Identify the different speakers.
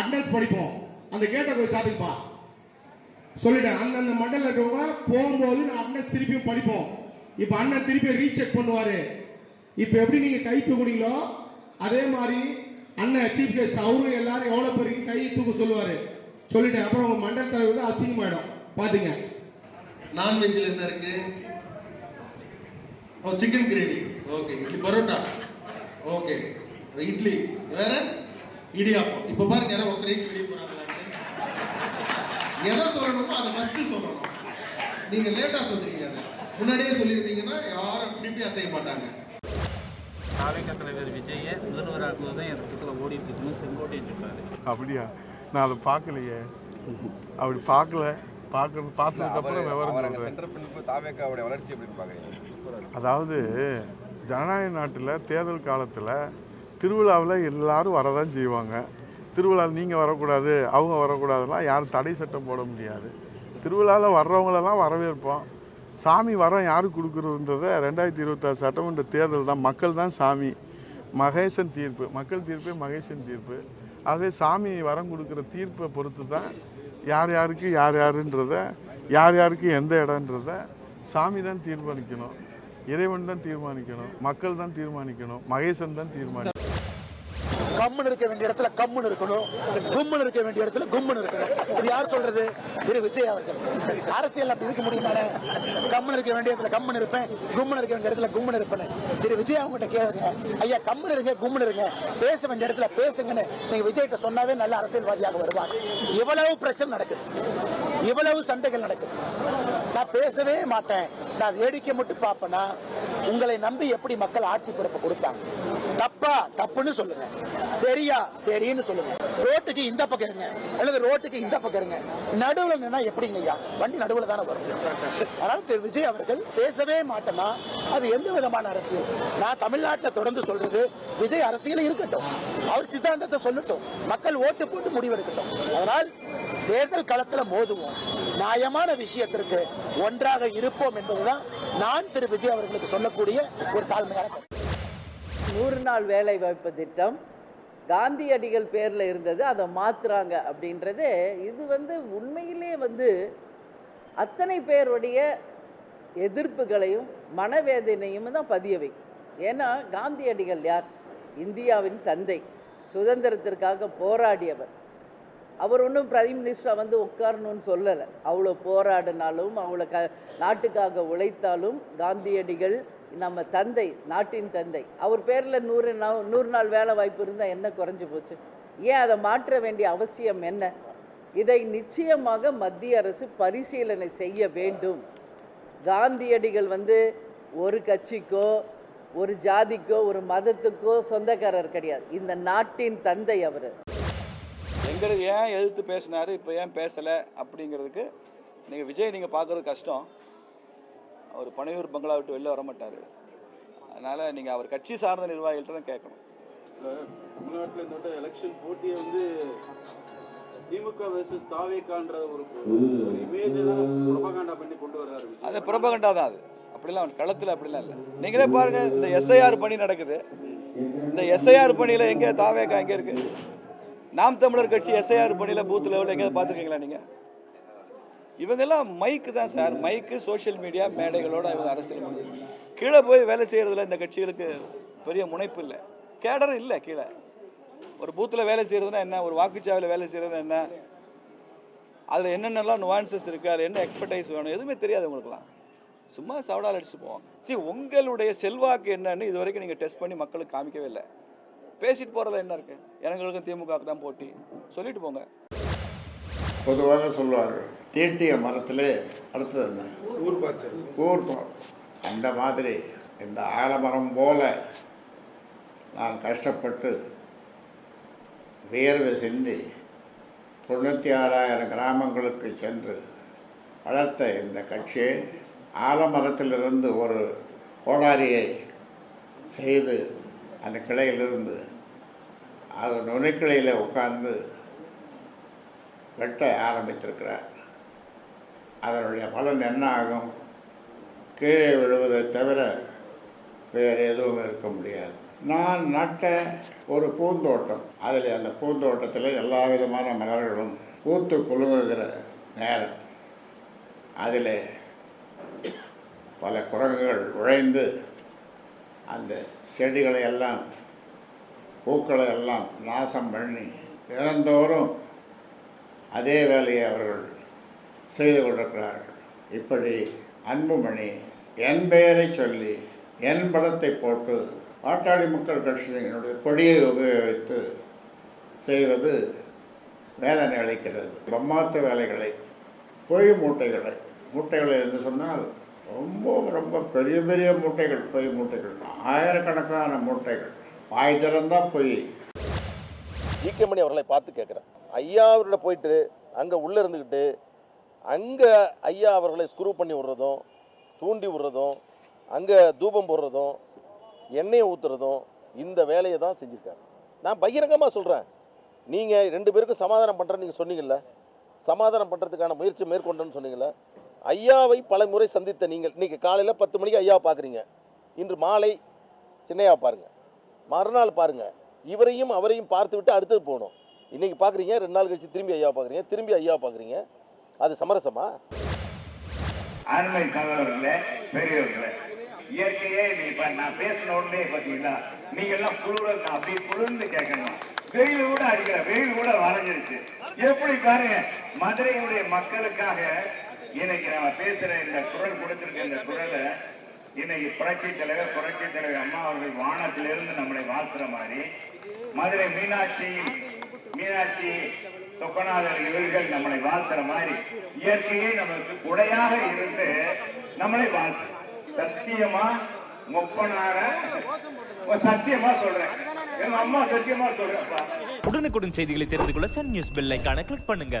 Speaker 1: Attendance படிப்போம். அந்த கேட்டை போய் சாதிப்பா சொல்லிட்டேன். அந்தந்த மண்டல இருக்கவங்க போகும்போது நான் அட்னன்ஸ் திருப்பியும் படிப்போம். இப்போ அண்ணன் திருப்பி ரீசெக் பண்ணுவாரு. இப்போ எப்படி நீங்க கை தூக்குனீங்களோ அதே மாதிரி அண்ணன் சீஃப் கெஸ்ட் அவரும் எல்லாரும் எவ்வளோ பேருக்கு கை தூக்க சொல்லுவாரு. சொல்லிட்டேன். அப்புறம் உங்கள் மண்டல தலைவர் தான் அசிங்கமாயிடும். பார்த்துங்க
Speaker 2: நான்வெஜ்ல என்ன இருக்கு? ஓ chicken gravy okay idli parotta. Okay idli. வேற? இடியாப்பம் இப்ப பாருங்க யாரோ ஒருத்தர் ஏஞ்சி வெளியே போறாங்களான்னு. எதை சொல்லணுமோ அதை ஃபர்ஸ்ட் சொல்லணும். நீங்க லேட்டா சொல்றீங்க முன்னாடியே சொல்லியிருந்தீங்கன்னா யாரும் அப்படி இப்படி அசைய மாட்டாங்க.
Speaker 3: தாவேக தலைவர் விஜயை முதல்வராக்குவதும் என் திட்டத்தில் ஓடிட்டு இருக்குன்னு செங்கோட்டையன் சொல்றாரு.
Speaker 4: அப்படியா? நான் அதை பார்க்கலையே. அப்படி பார்க்கல. பார்க்கறது பார்த்ததுக்கப்புறம் விவரம்
Speaker 5: சென்டர் பின்னுக்கு தாவேக்காவுடைய வளர்ச்சி எப்படி பார்க்குறீங்க
Speaker 4: அதாவது ஜனநாயக நாட்டில் தேர்தல் காலத்தில் திருவிழாவில் எல்லோரும் வரதான் செய்வாங்க. திருவிழாவில் நீங்கள் வரக்கூடாது அவங்க வரக்கூடாதுலாம் யாரும் தடை சட்டம் போட முடியாது. திருவிழாவில் வர்றவங்களெல்லாம் வரவேற்போம். சாமி வரம் யாருக்கு கொடுக்குறதுன்றத ரெண்டாயிரத்தி இருபத்தாறு சட்டமன்ற தேர்தல் தான். மக்கள் தான் சாமி. மகேசன் தீர்ப்பு. மக்கள் தீர்ப்பே மகேசன் தீர்ப்பு. ஆகவே சாமி வரம் கொடுக்குற தீர்ப்பை பொறுத்து தான் யார் யாருக்கு யார் யாருன்றத யார் யாருக்கு எந்த இடன்றத சாமி தான் தீர்மானிக்கணும். இறைவன் தான் தீர்மானிக்கணும். மக்கள் தான் தீர்மானிக்கணும். மகேசன் தான் தீர்மானிக்கணும்.
Speaker 6: கம்முன்னு இருக்க வேண்டிய இடத்துல கம்முன்னு இருக்கணும். கும்முன்னு இருக்க வேண்டிய இடத்துல கும்முன்னு இருக்கணும். இது யார் சொல்றது? திரு விஜய் அவர்கள். அரசியல் அப்படி இருக்க முடியும் கம்முன்னு இருக்க வேண்டிய இடத்துல கம்முன்னு இருப்பேன். கும்முன்னு இருக்க வேண்டிய இடத்துல கும்முன்னு இருப்பேன். திரு விஜய் அவங்ககிட்ட கேளுங்க. ஐயா கம்முன்னு இருங்க கும்முன்னு இருங்க. பேச வேண்டிய இடத்துல பேசுங்கன்னு நீங்க விஜய்கிட்ட சொன்னாவே நல்ல அரசியல்வாதியாக வருவாங்க இவ்வளவு பிரச்சனை நடக்குது. இவ்வளவு சண்டைகள் நடக்குது. நான் பேசவே மாட்டேன். நான் வேடிக்கை மட்டும் பார்ப்பேன்னா உங்களை நம்பி எப்படி மக்கள் ஆட்சி பொறுப்பு கொடுத்தாங்க? தப்பா தப்புன்னு சொல்லுங்க. சரியா சரின்னு சொல்லுங்க. ரோட்டுக்கு இந்த பக்கம் இருங்க. அல்லது ரோட்டுக்கு இந்த பக்கம் இருங்க. நடுவில் நின்னா எப்படிங்க ஐயா? வண்டி நடுவில் தானே வரும். அதனால திரு விஜய் அவர்கள் பேசவே மாட்டேன்னா அது எந்த விதமான அரசியல்? நான் தமிழ்நாட்டில் தொடர்ந்து சொல்றது விஜய் அரசியல் இருக்கட்டும். அவர் சித்தாந்தத்தை சொல்லட்டும். மக்கள் ஓட்டு போட்டு முடிவெடுக்கட்டும் அதனால் தேர்தல் களத்துல மோதுவோம். நியாயமான விஷயத்திற்கு ஒன்றாக இருப்போம் என்பதுதான் நான் திரு விஜய் அவர்களுக்கு சொல்லக்கூடிய ஒரு தாழ்மையான
Speaker 7: நூறு நாள் வேலை வாய்ப்பு திட்டம். காந்தியடிகள் பேரில் இருந்தது அதை மாற்றுறாங்க அப்படின்றது இது வந்து உண்மையிலே வந்து அத்தனை பேருடைய எதிர்ப்புகளையும் மனவேதனையும் தான் பதிய வைக்கும். ஏன்னா காந்தியடிகள் யார்? இந்தியாவின் தந்தை சுதந்திரத்திற்காக போராடியவர். அவர் ஒன்றும் பிரைம் மினிஸ்டராக வந்து உட்காரணும்னு சொல்லலை. அவ்வளோ போராடினாலும் அவ்வளோ க நாட்டுக்காக உழைத்தாலும் காந்தியடிகள் நம்ம தந்தை நாட்டின் தந்தை அவர் பேரில் நூறு நாள் நூறு நாள் வேலை வாய்ப்பு இருந்தால் என்ன குறைஞ்சி போச்சு? ஏன் அதை மாற்ற வேண்டிய அவசியம் என்ன? இதை நிச்சயமாக மத்திய அரசு பரிசீலனை செய்ய வேண்டும். காந்தியடிகள் வந்து ஒரு கட்சிக்கோ ஒரு ஜாதிக்கோ ஒரு மதத்துக்கோ சொந்தக்காரர் கிடையாது. இந்த நாட்டின் தந்தை அவர்.
Speaker 8: எங்களுக்கு ஏன் எழுத்து பேசினாரு இப்போ ஏன் பேசலை அப்படிங்கிறதுக்கு நீங்கள் விஜய் நீங்கள் பார்க்குறது கஷ்டம். அவர் பனையூர் பங்களா விட்டு வெளில வர மாட்டார் அதனால் நீங்கள் அவர் கட்சி சார்ந்த நிர்வாகிகள்ட்ட தான் கேட்கணும்.
Speaker 9: தமிழ்நாட்டில் இந்த எலெக்ஷன் போட்டியை வந்து திமுக வெர்சஸ் தாவேக்கான்ற ஒரு இமேஜ் புரபகாண்டா பண்ணி கொண்டு வர்றாரு.
Speaker 8: அது புறப்பகண்டா தான் அது. அப்படிலாம் களத்தில் அப்படிலாம் இல்லை. நீங்களே பாருங்கள் இந்த எஸ்ஐஆர் பணி நடக்குது. இந்த எஸ்ஐஆர் பணியில் எங்கே தாவேக்கா எங்கே இருக்குது நாம் தமிழர் கட்சி எஸ்ஐஆர் பணியில் பூத் லெவலில் எங்கேயாவது பார்த்துருக்கீங்களா நீங்கள் இவங்கெல்லாம் மைக்கு தான் சார். மைக்கு சோஷியல் மீடியா மேடைகளோட இவங்க அரசியல் முடிஞ்சது கீழே போய் வேலை செய்கிறதுல இந்த கட்சிகளுக்கு பெரிய முனைப்பு இல்லை. கேடரும் இல்லை கீழே. ஒரு பூத்தில் வேலை செய்கிறதுனா என்ன? ஒரு வாக்குச்சாவில் வேலை செய்கிறது என்ன? அதில் என்னென்னலாம் நுவான்சஸ் இருக்குது அதில் என்ன எக்ஸ்பர்டைஸ் வேணும்? எதுவுமே தெரியாது உங்களுக்குலாம் சும்மா சவடால் அடிச்சு போவோம். சரி உங்களுடைய செல்வாக்கு என்னன்னு இது வரைக்கும் நீங்கள் டெஸ்ட் பண்ணி மக்களுக்கு காமிக்கவே இல்லை. பேசிட்டு போகிறதுல என்ன இருக்குது எங்களுக்கும் திமுகவுக்கு தான் போட்டி. சொல்லிட்டு போங்க.
Speaker 10: பொதுவாக சொல்லுவார்கள் தீட்டிய மரத்திலே அடுத்தது என்ன? ஊர்பம் அந்த மாதிரி இந்த ஆலமரம் போல நான் கஷ்டப்பட்டு வியர்வை சிந்தி தொண்ணூற்றி ஆறாயிரம் கிராமங்களுக்கு சென்று வளர்த்த இந்த கட்சி ஆலமரத்திலிருந்து ஒரு கோடாரியை செய்து அந்த கிளையிலிருந்து அது நுனிக்கிளையில் உட்கார்ந்து வெட்ட ஆரம்பித்திருக்கிறார். அதனுடைய பலன் என்ன ஆகும் கீழே விழுவதை தவிர வேறு எதுவும் இருக்க முடியாது. நான் நட்ட ஒரு பூந்தோட்டம் அதில் அந்த பூந்தோட்டத்தில் எல்லா விதமான மலர்களும் பூத்து குலுங்குகிற நேரம். அதில் பல குரங்குகள் உழைந்து அந்த செடிகளை எல்லாம் பூக்களை எல்லாம் நாசம் பண்ணி தினந்தோறும் அதே வேலையை அவர்கள் செய்து கொண்டிருக்கிறார்கள். இப்படி அன்புமணி என் பெயரை சொல்லி என் படத்தை போட்டு பாட்டாளி மக்கள் கட்சியினுடைய கொடியை உபயோகித்து செய்வது வேதனை அளிக்கிறது. பிரம்மாத்த வேலைகளை பொய் மூட்டைகளை மூட்டைகளை என்று சொன்னால் ரொம்ப ரொம்ப பெரிய பெரிய மூட்டைகள் பொய் மூட்டைகள் ஆயிரக்கணக்கான மூட்டைகள். வாய் திறந்தால் பொய்.
Speaker 11: ஈக்கமணி மணி அவர்களை பார்த்து கேட்குறேன். ஐயா அவர்கிட்ட போயிட்டு அங்கே உள்ளே இருந்துக்கிட்டு அங்கே ஐயா அவர்களை ஸ்க்ரூ பண்ணி விடுறதும் தூண்டி விடுறதும் அங்கே தூபம் போடுறதும் எண்ணெயை ஊற்றுறதும் இந்த வேலையை தான் செஞ்சுருக்காரு. நான் பகிரங்கமாக சொல்கிறேன் நீங்கள் ரெண்டு பேருக்கும் சமாதானம் பண்ணுறேன்னு நீங்கள் சொன்னீங்கல்ல சமாதானம் பண்ணுறதுக்கான முயற்சி மேற்கொண்டேன்னு சொன்னீங்கல்ல ஐயாவை பல முறை சந்தித்த நீங்கள் இன்றைக்கி காலையில் பத்து மணிக்கு ஐயாவை பார்க்குறீங்க இன்று மாலை சின்னையா பாருங்கள் மறுநாள் பாருங்கள் இவரையும் அவரையும் பார்த்து விட்டு அடுத்தது போகணும். இன்னைக்கு பார்க்குறீங்க ரெண்டு நாள் கழிச்சு திரும்பி ஐயா பார்க்குறீங்க திரும்பி ஐயா பார்க்குறீங்க அது சமரசமா?
Speaker 12: அருமை சகோதரர்களே பெரியவர்களே இயற்கையே நீ நான் பேசின உடனே பார்த்தீங்கன்னா நீங்க எல்லாம் குளிர குளிர்ந்து கேட்கணும். வெயில் கூட அடிக்கிற வெயில் கூட வரைஞ்சிருச்சு. எப்படி பாருங்க மதுரையுடைய மக்களுக்காக இன்னைக்கு நம்ம பேசுற இந்த குரல் கொடுத்திருக்க இந்த குரலை இன்னைக்கு புரட்சி தலைவர் புரட்சி தலைவர் அம்மா அவர்கள் வானத்திலிருந்து நம்மளை வாழ்த்துற மாதிரி மதுரை மீனாட்சி மீனாட்சி சொக்கநாதர் இவர்கள் நம்மளை வாழ்த்துற மாதிரி இயற்கையே நமக்கு குடையாக இருந்து நம்மளை வாழ்த்து. சத்தியமா முப்பனார சத்தியமா சொல்றேன். எங்க அம்மா சத்தியமா சொல்றேன்
Speaker 13: உடனுக்குடன் செய்திகளை தெரிந்து கொள்ள சன் நியூஸ் பெல் ஐக்கான கிளிக் பண்ணுங்க.